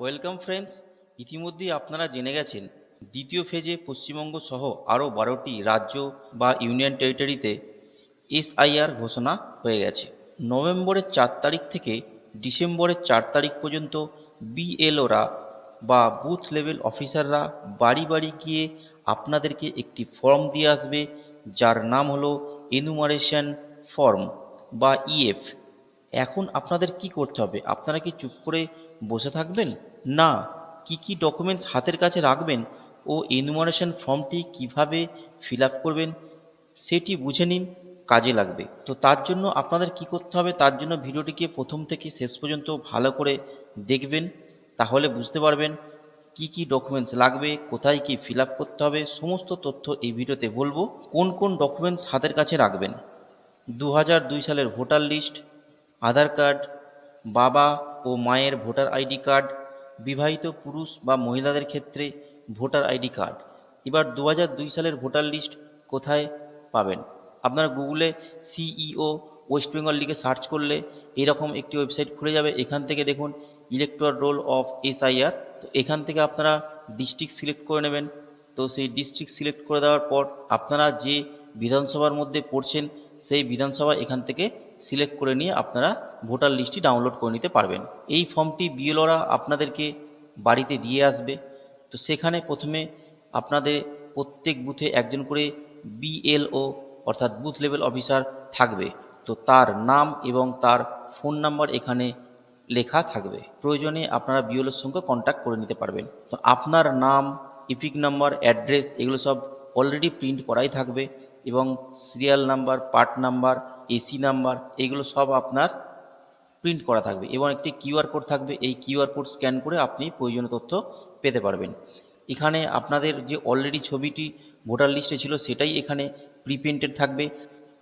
Welcome friends, ইতিমধ্যেই আপনারা জেনে গেছেন, দ্বিতীয় ফেজে পশ্চিমবঙ্গ সহ আরও বারোটি রাজ্য বা ইউনিয়ন টেরিটরিতে এসআইআর ঘোষণা হয়ে গেছে। নভেম্বরের চার তারিখ থেকে ডিসেম্বরের চার তারিখ পর্যন্ত বিএলওরা বা বুথ লেভেল অফিসাররা বাড়ি বাড়ি গিয়ে আপনাদেরকে একটি ফর্ম দিয়ে আসবে, যার নাম হলো এনুমারেশন ফর্ম বা ইএফ। এখন আপনাদের কি করতে হবে? আপনারা কি চুপ করে বসে থাকবেন? না। কি কি ডকুমেন্টস হাতের কাছে রাখবেন ও এনুমারেশন ফর্মটি কীভাবে ফিল করবেন সেটি বুঝে নিন, কাজে লাগবে। তো তার জন্য আপনাদের কি করতে হবে? তার জন্য ভিডিওটিকে প্রথম থেকে শেষ পর্যন্ত ভালো করে দেখবেন, তাহলে বুঝতে পারবেন কি কি ডকুমেন্টস লাগবে, কোথায় কি ফিল করতে হবে, সমস্ত তথ্য এই ভিডিওতে বলব। কোন কোন ডকুমেন্টস হাতের কাছে রাখবেন? দু হাজার দুই সালের ভোটার লিস্ট আধার কার্ড, বাবা ও মায়ের ভোটার আইডি কার্ড, বিবাহিত পুরুষ বা মহিলাদের ক্ষেত্রে ভোটার আইডি কার্ড। এবার দু দুই সালের ভোটার লিস্ট কোথায় পাবেন? আপনারা গুগলে সিইও ওয়েস্ট বেঙ্গল লিখে সার্চ করলে এরকম একটি ওয়েবসাইট খুলে যাবে। এখান থেকে দেখুন, ইলেকট্রাল রোল অফ এসআইআর। তো এখান থেকে আপনারা ডিস্ট্রিক্ট সিলেক্ট করে নেবেন। তো সেই ডিস্ট্রিক্ট সিলেক্ট করে দেওয়ার পর আপনারা যে বিধানসভার মধ্যে পড়ছেন সেই বিধানসভা এখান থেকে সিলেক্ট করে নিয়ে আপনারা ভোটার লিস্টটি ডাউনলোড করে নিতে পারবেন। এই ফর্মটি বিএলওরা আপনাদেরকে বাড়িতে দিয়ে আসবে। তো সেখানে প্রথমে আপনাদের প্রত্যেক বুথে একজন করে বিএলও অর্থাৎ বুথ লেভেল অফিসার থাকবে। তো তার নাম এবং তার ফোন নাম্বার এখানে লেখা থাকবে। প্রয়োজনে আপনারা বিএলওর সঙ্গে কন্ট্যাক্ট করে নিতে পারবেন। তো আপনার নাম ইপিক নাম্বার অ্যাড্রেস এগুলো সব অলরেডি প্রিন্ট করাই থাকবে। এবং serial number part number AC number এগুলো সব আপনার প্রিন্ট করা থাকবে এবং একটি কিউআর কোড থাকবে। এই কিউআর কোড স্ক্যান করে আপনি প্রয়োজনীয় তথ্য পেতে পারবেন। এখানে আপনাদের যে অলরেডি ছবিটি ভোটার লিস্টে ছিল সেটাই এখানে প্রিপ্রিন্টেড থাকবে।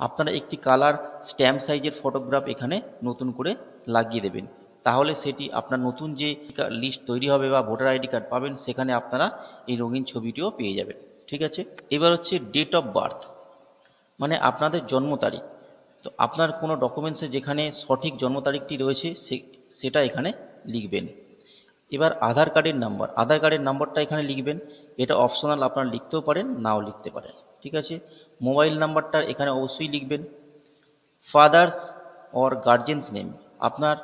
আপনারা একটি কালার স্ট্যাম্প সাইজের ফটোগ্রাফ এখানে নতুন করে লাগিয়ে দেবেন। তাহলে সেটি আপনার নতুন যে লিস্ট তৈরি হবে বা ভোটার আইডি কার্ড পাবেন, সেখানে আপনারা এই রঙিন ছবিটিও পেয়ে যাবেন। ঠিক আছে? এবার হচ্ছে ডেট অফ বার্থ মানে আপনাদের জন্ম তারিখ। তো আপনার কোনো ডকুমেন্টসে যেখানে সঠিক জন্ম তারিখটি রয়েছে সেটা এখানে লিখবেন। এবার আধার কার্ডের নাম্বার আধার কার্ডের নাম্বারটা এখানে লিখবেন। এটা অপশনাল আপনারা লিখতেও পারেন, নাও লিখতে পারেন। ঠিক আছে? মোবাইল নাম্বারটা এখানে অবশ্যই লিখবেন। ফাদার্স অর গার্জেন্স নেম আপনার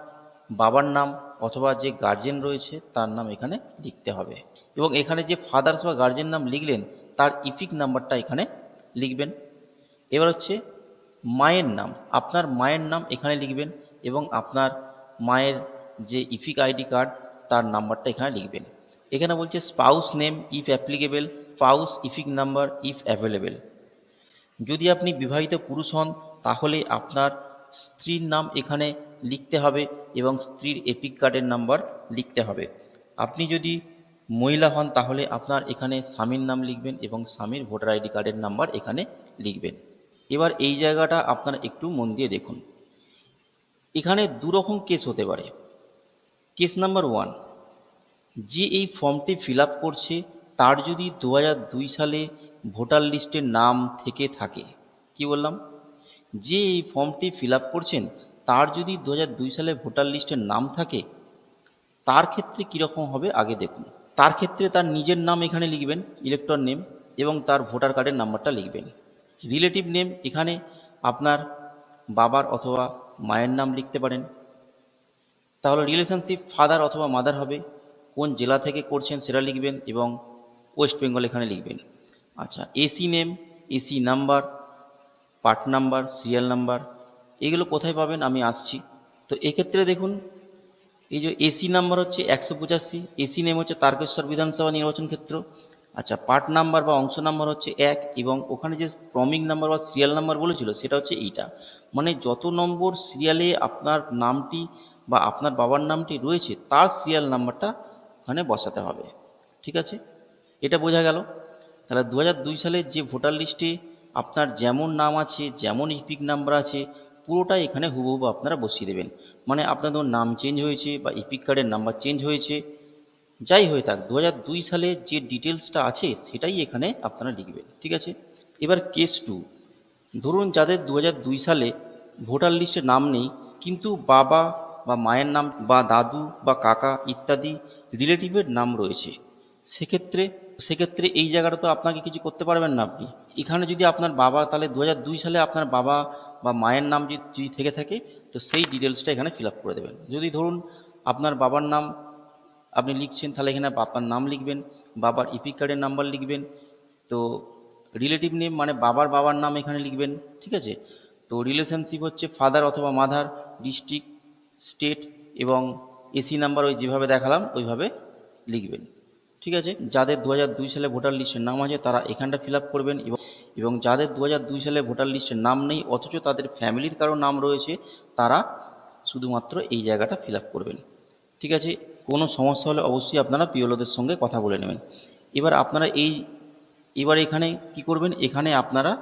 বাবার নাম অথবা যে গার্জেন রয়েছে, তার নাম এখানে লিখতে হবে। এবং এখানে যে ফাদার্স বা গার্জেন নাম লিখলেন, তার ইপিক নাম্বারটা এখানে লিখবেন। এবার হচ্ছে মায়ের নাম। আপনার মায়ের নাম এখানে লিখবেন এবং আপনার মায়ের যে ইফিক আইডি কার্ড, তার নাম্বারটা এখানে লিখবেন। এখানে বলছে spouse name if applicable spouse EPIC number if available যদি আপনি বিবাহিত পুরুষ হন, তাহলে আপনার স্ত্রীর নাম এখানে লিখতে হবে এবং স্ত্রীর এপিক কার্ডের নাম্বার লিখতে হবে। আপনি যদি মহিলা হন, তাহলে আপনার এখানে স্বামীর নাম লিখবেন এবং স্বামীর ভোটার আইডি কার্ডের নাম্বার এখানে লিখবেন। এবার এই জায়গাটা আপনারা একটু মন দিয়ে দেখুন। এখানে দুরকম কেস হতে পারে। কেস নাম্বার ওয়ান যে এই ফর্মটি ফিল করছে, তার যদি দু সালে ভোটার লিস্টের নাম থেকে থাকে, কি বললাম? যে এই ফর্মটি ফিল করছেন, তার যদি দু সালে ভোটার লিস্টের নাম থাকে, তার ক্ষেত্রে কীরকম হবে আগে দেখুন। তার ক্ষেত্রে তার নিজের নাম এখানে লিখবেন ইলেকট্রন নেম এবং তার ভোটার কার্ডের নাম্বারটা লিখবেন। রিলেটিভ নেম এখানে আপনার বাবার অথবা মায়ের নাম লিখতে পারেন। তাহলে রিলেশনশিপ ফাদার অথবা মাদার হবে। কোন জেলা থেকে করছেন সেটা লিখবেন এবং ওয়েস্ট বেঙ্গল এখানে লিখবেন। আচ্ছা AC name AC number part number serial number এগুলো কোথায় পাবেন আমি আসছি। তো এক্ষেত্রে দেখুন, এই যে এসি নাম্বার হচ্ছে একশো পঁচাশি এসি নেম হচ্ছে তারকেশ্বর বিধানসভা নির্বাচন ক্ষেত্র। আচ্ছা পার্ট নাম্বার বা অংশ নাম্বার হচ্ছে এক এবং ওখানে যে ক্রমিক নাম্বার বা সিরিয়াল নাম্বার বলেছিল, সেটা হচ্ছে এইটা। মানে যত নম্বর সিরিয়ালে আপনার নামটি বা আপনার বাবার নামটি রয়েছে, তার সিরিয়াল নাম্বারটা ওখানে বসাতে হবে। ঠিক আছে? এটা বোঝা গেল? তাহলে দু হাজার দুই সালের যে ভোটার লিস্টে আপনার যেমন নাম আছে, যেমন ইপিক নাম্বার আছে, পুরোটাই এখানে হুবহু আপনারা বসিয়ে দেবেন। মানে আপনাদের নাম চেঞ্জ হয়েছে বা ইপিক কার্ডের নাম্বার চেঞ্জ হয়েছে যাই হয়ে থাক দু দুই সালে যে ডিটেলসটা আছে সেটাই এখানে আপনারা লিখবেন, ঠিক আছে? এবার কেস টু, ধরুন যাদের দু দুই সালে ভোটার লিস্টে নাম নেই, কিন্তু বাবা বা মায়ের নাম বা দাদু বা কাকা ইত্যাদি রিলেটিভের নাম রয়েছে, সেক্ষেত্রে সেক্ষেত্রে এই জায়গাটা তো আপনাকে কিছু করতে পারবেন না আপনি। এখানে যদি আপনার বাবা, তাহলে দু সালে আপনার বাবা বা মায়ের নাম যদি থেকে থাকে, তো সেই ডিটেলসটা এখানে ফিল করে দেবেন। যদি ধরুন আপনার বাবার নাম আপনি লিখছেন, তাহলে এখানে বাবার নাম লিখবেন, বাবার ইপিক কার্ডের নাম্বার লিখবেন, তো রিলেটিভ নেম মানে বাবার বাবার নাম এখানে লিখবেন, ঠিক আছে? তো রিলেশনশিপ হচ্ছে ফাদার অথবা মাদার ডিস্ট্রিক্ট স্টেট এবং এসি নাম্বার ওই যেভাবে দেখালাম, ওইভাবে লিখবেন, ঠিক আছে? যাদের দু সালে ভোটার লিস্টের নাম আছে, তারা এখানটা ফিল করবেন এবং এবং যাদের দু সালে ভোটার লিস্টের নাম নেই, অথচ তাদের ফ্যামিলির কারও নাম রয়েছে, তারা শুধুমাত্র এই জায়গাটা ফিল করবেন, ঠিক আছে? কোনো সমস্যা হলে অবশ্যই আপনারা পিওলোদের সঙ্গে কথা বলে নেবেন। এবার আপনারা এই, এবার এখানে কি করবেন? এখানে আপনারা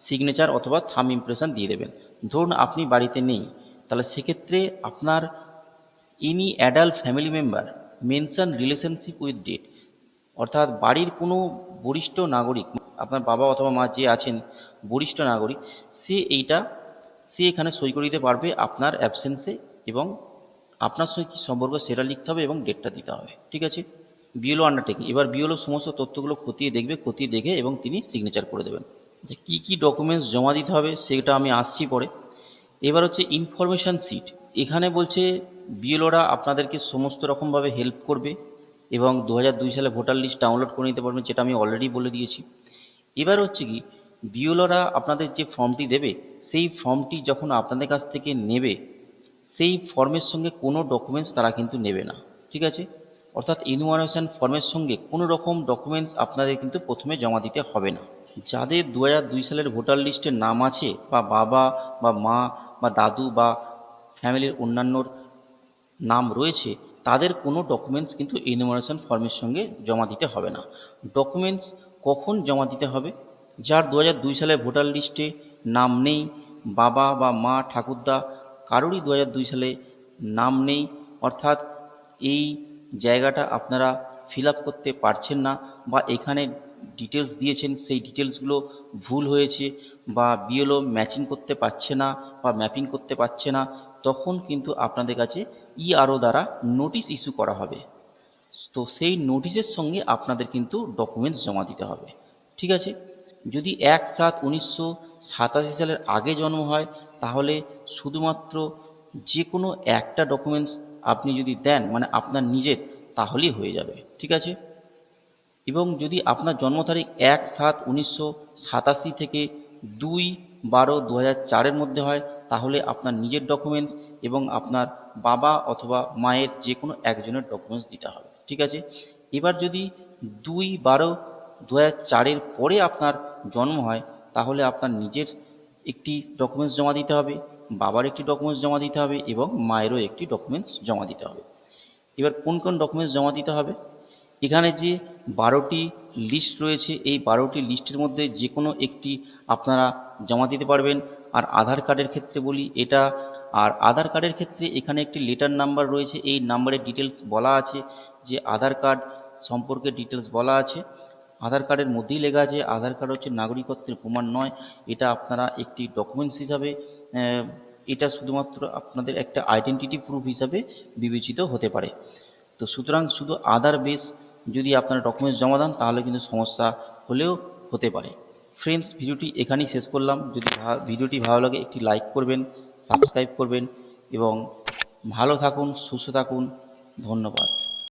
সিগনেচার অথবা থাম ইমপ্রেশন দিয়ে দেবেন। ধরুন আপনি বাড়িতে নেই, তাহলে সেক্ষেত্রে আপনার ইনি adult family member mention relationship with date অর্থাৎ বাড়ির কোনো বরিষ্ঠ নাগরিক, আপনার বাবা অথবা মা যে আছেন, বরিষ্ঠ নাগরিক, সে এইটা, সে এখানে সই করে দিতে পারবে আপনার অ্যাবসেন্সে এবং আপনার সঙ্গে কী সম্পর্ক, সেটা লিখতে হবে এবং ডেটটা দিতে হবে, ঠিক আছে? বিএলও আন্ডারটেকিং এবার বিএলও সমস্ত তথ্যগুলো খতিয়ে দেখবে, খতিয়ে দেখে এবং তিনি সিগনেচার করে দেবেন। যে কী কী ডকুমেন্টস জমা দিতে হবে, সেটা আমি আসছি পরে। এবার হচ্ছে ইনফরমেশান সিট এখানে বলছে বিএলওরা আপনাদেরকে সমস্ত রকমভাবে হেল্প করবে এবং দু হাজার দুই সালে ভোটার লিস্ট ডাউনলোড করে নিতে পারবেন, যেটা আমি অলরেডি বলে দিয়েছি। এবার হচ্ছে কি বিএলওরা আপনাদের যে ফর্মটি দেবে, সেই ফর্মটি যখন আপনাদের কাছ থেকে নেবে সেই ফর্মের সঙ্গে কোনো ডকুমেন্টস তারা কিন্তু নেবে না, ঠিক আছে? অর্থাৎ ইনফরমেশান ফর্মের সঙ্গে কোনো রকম ডকুমেন্টস আপনাদের কিন্তু প্রথমে জমা দিতে হবে না। যাদের দু দুই সালের ভোটার লিস্টে নাম আছে, বা বাবা, বা মা, বা দাদু, বা ফ্যামিলির অন্যান্যর নাম রয়েছে, তাদের কোনো ডকুমেন্টস কিন্তু ইনুমারেশন ফর্মের সঙ্গে জমা দিতে হবে না। ডকুমেন্টস কখন জমা দিতে হবে? যার দু দুই সালে ভোটার লিস্টে নাম নেই, বাবা বা মা, ঠাকুরদা কারোরই দু দুই সালে নাম নেই। অর্থাৎ এই জায়গাটা আপনারা ফিল করতে পারছেন না বা এখানে ডিটেলস দিয়েছেন, সেই ডিটেলসগুলো ভুল হয়েছে বা বিএলও ম্যাচিং করতে পারছে না বা ম্যাপিং করতে পারছে না, তখন কিন্তু আপনাদের কাছে ইআরও দ্বারা নোটিশ ইস্যু করা হবে। তো সেই নোটিশের সঙ্গে আপনাদের কিন্তু ডকুমেন্টস জমা দিতে হবে। ঠিক আছে? যদি এক সাত উনিশশো সাতাশি সালের আগে জন্ম হয় তাহলে শুধুমাত্র যে কোনো একটা ডকুমেন্টস আপনি যদি দেন মানে আপনার নিজের, তাহলেই হয়ে যাবে, ঠিক আছে? এবং যদি আপনার জন্ম তারিখ এক সাত উনিশশো সাতাশি থেকে দুই বারো দু চারের মধ্যে হয়, তাহলে আপনার নিজের ডকুমেন্টস এবং আপনার বাবা অথবা মায়ের যে কোনো একজনের ডকুমেন্টস দিতে হবে, ঠিক আছে? এবার যদি দুই বারো দু চারের পরে আপনার জন্ম হয়, তাহলে আপনার নিজের একটি ডকুমেন্টস জমা দিতে হবে, বাবার একটি ডকুমেন্টস জমা দিতে হবে এবং মায়েরও একটি ডকুমেন্টস জমা দিতে হবে। এবার কোন কোন ডকুমেন্টস জমা দিতে হবে? এখানে যে বারোটি লিস্ট রয়েছে, এই বারোটি লিস্টের মধ্যে যে কোনো একটি আপনারা জমা দিতে পারবেন। আর আধার কার্ডের ক্ষেত্রে বলি, এটা আর আধার কার্ডের ক্ষেত্রে এখানে একটি লেটার নাম্বার রয়েছে, এই নাম্বারের ডিটেলস বলা আছে। যে আধার কার্ড সম্পর্কে ডিটেলস বলা আছে। আধার কার্ডের মধ্যেই লেখা আছে, আধার কার্ড হচ্ছে নাগরিকত্বের প্রমাণ নয়, এটা আপনারা একটি ডকুমেন্টস হিসাবে এটা শুধুমাত্র আপনাদের একটা আইডেন্টিটি প্রুফ হিসাবে বিবেচিত হতে পারে। তো সুতরাং শুধু আধার বেস যদি আপনারা ডকুমেন্টস জমা দেন, তাহলে কিন্তু সমস্যা হলেও হতে পারে। ফ্রেন্ডস ভিডিওটি এখানেই শেষ করলাম। যদি ভিডিওটি ভালো লাগে, একটি লাইক করবেন সাবস্ক্রাইব করবেন এবং ভালো থাকুন, সুস্থ থাকুন। ধন্যবাদ।